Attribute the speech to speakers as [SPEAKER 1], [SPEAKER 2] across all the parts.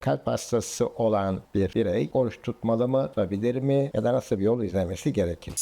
[SPEAKER 1] Kalp hastası olan bir birey oruç tutmalı mı, tutabilir mi ya da nasıl bir yol izlemesi gerekir?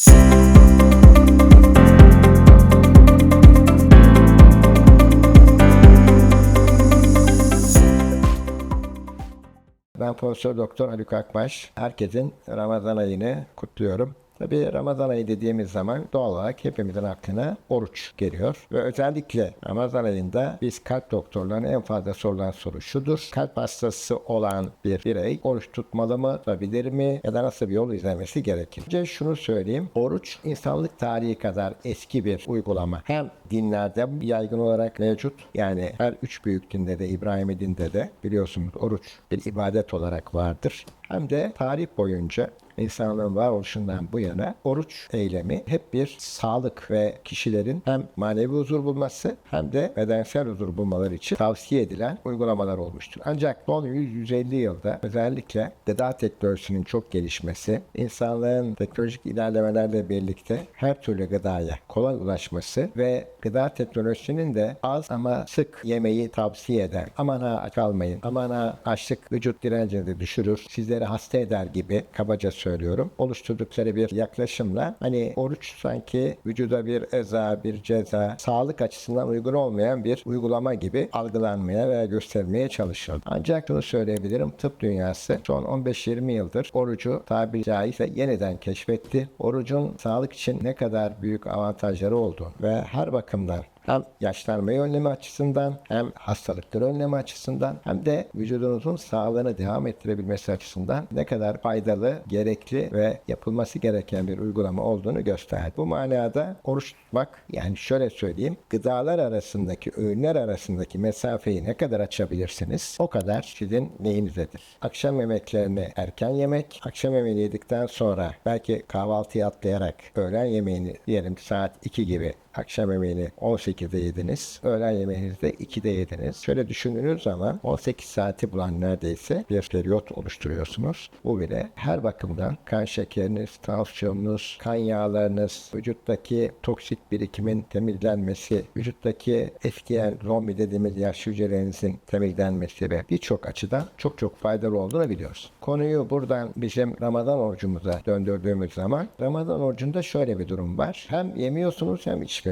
[SPEAKER 1] Ben Profesör Doktor Haluk Akbaş. Herkesin Ramazan ayını kutluyorum. Tabii Ramazan ayı dediğimiz zaman doğal olarak hepimizin aklına oruç geliyor. Ve özellikle Ramazan ayında biz kalp doktorlarına en fazla sorulan soru şudur. Kalp hastası olan bir birey oruç tutmalı mı, tutabilir mi ya da nasıl bir yol izlemesi gerekir? Önce şunu söyleyeyim. Oruç insanlık tarihi kadar eski bir uygulama. Hem dinlerde yaygın olarak mevcut. Yani her üç büyük dinde de İbrahim'i dinde de biliyorsunuz oruç bir ibadet olarak vardır. Hem de tarih boyunca insanlığın varoluşundan bu yana oruç eylemi hep bir sağlık ve kişilerin hem manevi huzur bulması hem de bedensel huzur bulmaları için tavsiye edilen uygulamalar olmuştur. Ancak son 100-150 yılda özellikle gıda teknolojisinin çok gelişmesi, insanlığın teknolojik ilerlemelerle birlikte her türlü gıdaya kolay ulaşması ve gıda teknolojisinin de az ama sık yemeği tavsiye eden, aman ha aç kalmayın, aman ha açlık vücut direncini düşürür, sizleri hasta eder gibi kabaca söylüyorum. Oluşturdukları bir yaklaşımla hani oruç sanki vücuda bir eza, bir ceza, sağlık açısından uygun olmayan bir uygulama gibi algılanmaya veya göstermeye çalışıyor. Ancak şunu söyleyebilirim, tıp dünyası son 15-20 yıldır orucu tabiri caizse yeniden keşfetti. Orucun sağlık için ne kadar büyük avantajları olduğunu ve her bakımdan hem yaşlanmayı önleme açısından hem hastalıkları önleme açısından hem de vücudunuzun sağlığını devam ettirebilmesi açısından ne kadar faydalı, gerekli ve yapılması gereken bir uygulama olduğunu gösterdi. Bu manada oruç tutmak yani şöyle söyleyeyim gıdalar arasındaki öğünler arasındaki mesafeyi ne kadar açabilirsiniz o kadar sizin neyinizdedir. Akşam yemeklerini erken yemek, akşam yemeğini yedikten sonra belki kahvaltıyı atlayarak öğlen yemeğini diyelim saat 2 gibi akşam yemeğini 18'de yediniz. Öğlen yemeğinizi de 2'de yediniz. Şöyle düşündüğünüz zaman 18 saati bulan neredeyse bir periyot oluşturuyorsunuz. Bu bile her bakımdan kan şekeriniz, tansiyonunuz, kan yağlarınız, vücuttaki toksit birikimin temizlenmesi, vücuttaki eskiyen zombi dediğimiz yaş hücrelerinizin temizlenmesi ve birçok açıdan çok çok faydalı olduğunu biliyoruz. Konuyu buradan bizim Ramazan orucumuza döndürdüğümüz zaman Ramazan orucunda şöyle bir durum var. Hem yemiyorsunuz hem içmiyorsunuz.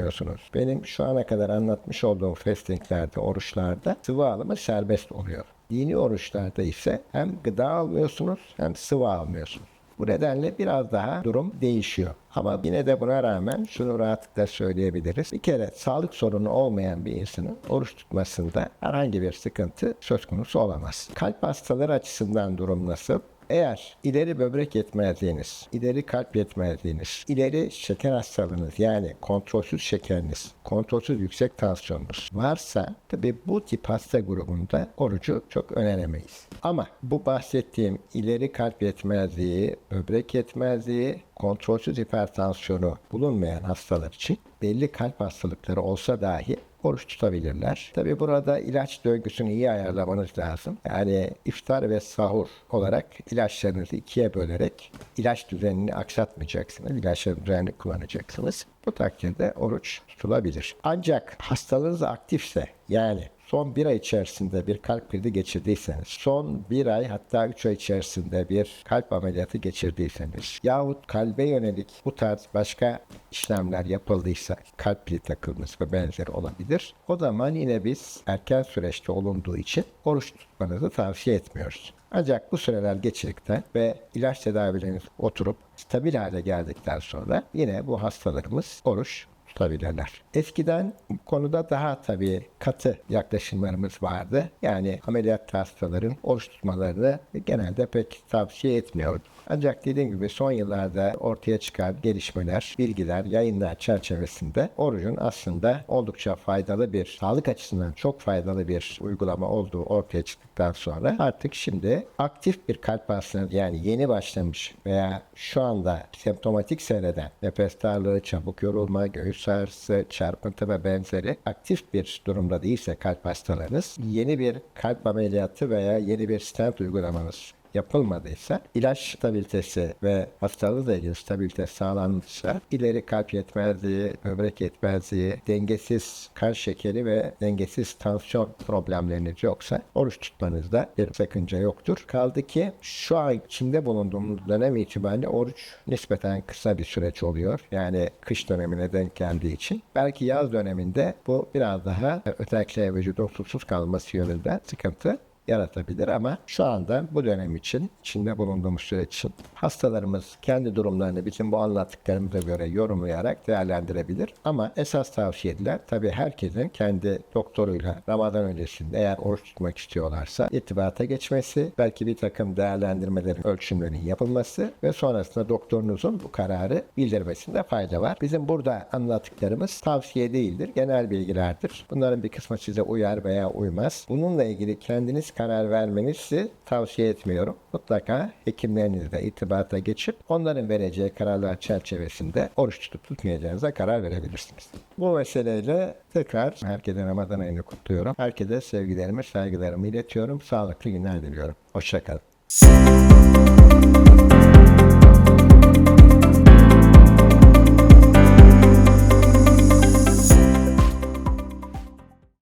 [SPEAKER 1] Benim şu ana kadar anlatmış olduğum fastinglerde, oruçlarda sıvı alımı serbest oluyor. Dini oruçlarda ise hem gıda almıyorsunuz hem sıvı almıyorsunuz. Bu nedenle biraz daha durum değişiyor. Ama yine de buna rağmen şunu rahatlıkla söyleyebiliriz. Bir kere sağlık sorunu olmayan bir insanın oruç tutmasında herhangi bir sıkıntı söz konusu olamaz. Kalp hastaları açısından durum nasıl? Eğer ileri böbrek yetmezliğiniz, ileri kalp yetmezliğiniz, ileri şeker hastalığınız yani kontrolsüz şekeriniz, kontrolsüz yüksek tansiyonunuz varsa tabi bu tip hasta grubunda orucu çok öneremeyiz. Ama bu bahsettiğim ileri kalp yetmezliği, böbrek yetmezliği, kontrolsüz hipertansiyonu bulunmayan hastalar için belli kalp hastalıkları olsa dahi oruç tutabilirler. Tabi burada ilaç döngüsünü iyi ayarlamanız lazım. Yani iftar ve sahur olarak ilaçlarınızı ikiye bölerek ilaç düzenini aksatmayacaksınız. İlaçları düzenli kullanacaksınız. Bu takdirde oruç tutulabilir. Ancak hastalığınız aktifse yani son bir ay içerisinde bir kalp krizi geçirdiyseniz, son bir ay hatta üç ay içerisinde bir kalp ameliyatı geçirdiyseniz yahut kalbe yönelik bu tarz başka işlemler yapıldıysa kalp pili takılması ve benzeri olabilir. O zaman yine biz erken süreçte olunduğu için oruç tutmanızı tavsiye etmiyoruz. Ancak bu süreler geçirdikten ve ilaç tedavileriniz oturup stabil hale geldikten sonra yine bu hastalarımız oruç tutabilirler. Eskiden bu konuda daha tabii katı yaklaşımlarımız vardı. Yani ameliyat hastaların oruç tutmalarını genelde pek tavsiye etmiyorduk. Ancak dediğim gibi son yıllarda ortaya çıkan gelişmeler, bilgiler, yayınlar çerçevesinde orucun aslında oldukça faydalı bir, sağlık açısından çok faydalı bir uygulama olduğu ortaya çıktıktan sonra artık şimdi aktif bir kalp hastalığına yani yeni başlamış veya şu anda semptomatik seyreden nefes darlığı, çabuk yorulma, göğüs ağrısı, çarpıntı ve benzeri aktif bir durumda değilse kalp hastalarınız yeni bir kalp ameliyatı veya yeni bir stent uygulamanız yapılmadıysa, ilaç stabilitesi ve hastalığıyla ilgili stabilite sağlanmışsa, ileri kalp yetmezliği, böbrek yetmezliği, dengesiz kan şekeri ve dengesiz tansiyon problemleriniz yoksa oruç tutmanızda bir sakınca yoktur. Kaldı ki şu an içinde bulunduğumuz dönem itibariyle oruç nispeten kısa bir süreç oluyor. Yani kış dönemine denk geldiği için. Belki yaz döneminde bu biraz daha e, özellikle vücudun susuz kalması yönünden sıkıntı yaratabilir ama şu anda bu dönem için, içinde bulunduğumuz süreç için hastalarımız kendi durumlarını bizim bu anlattıklarımıza göre yorumlayarak değerlendirebilir. Ama esas tavsiye edilen tabii herkesin kendi doktoruyla Ramazan öncesinde eğer oruç tutmak istiyorlarsa irtibata geçmesi, belki bir takım değerlendirmelerin, ölçümlerin yapılması ve sonrasında doktorunuzun bu kararı bildirmesinde fayda var. Bizim burada anlattıklarımız tavsiye değildir, genel bilgilerdir. Bunların bir kısmı size uyar veya uymaz. Bununla ilgili kendiniz karar vermenizi tavsiye etmiyorum. Mutlaka hekimlerinizle irtibata geçip onların vereceği kararlar çerçevesinde oruç tutup tutmayacağınıza karar verebilirsiniz. Bu meseleyle tekrar herkese Ramazan ayını kutluyorum. Herkese sevgilerimi, saygılarımı iletiyorum. Sağlıklı günler diliyorum. Hoşçakalın.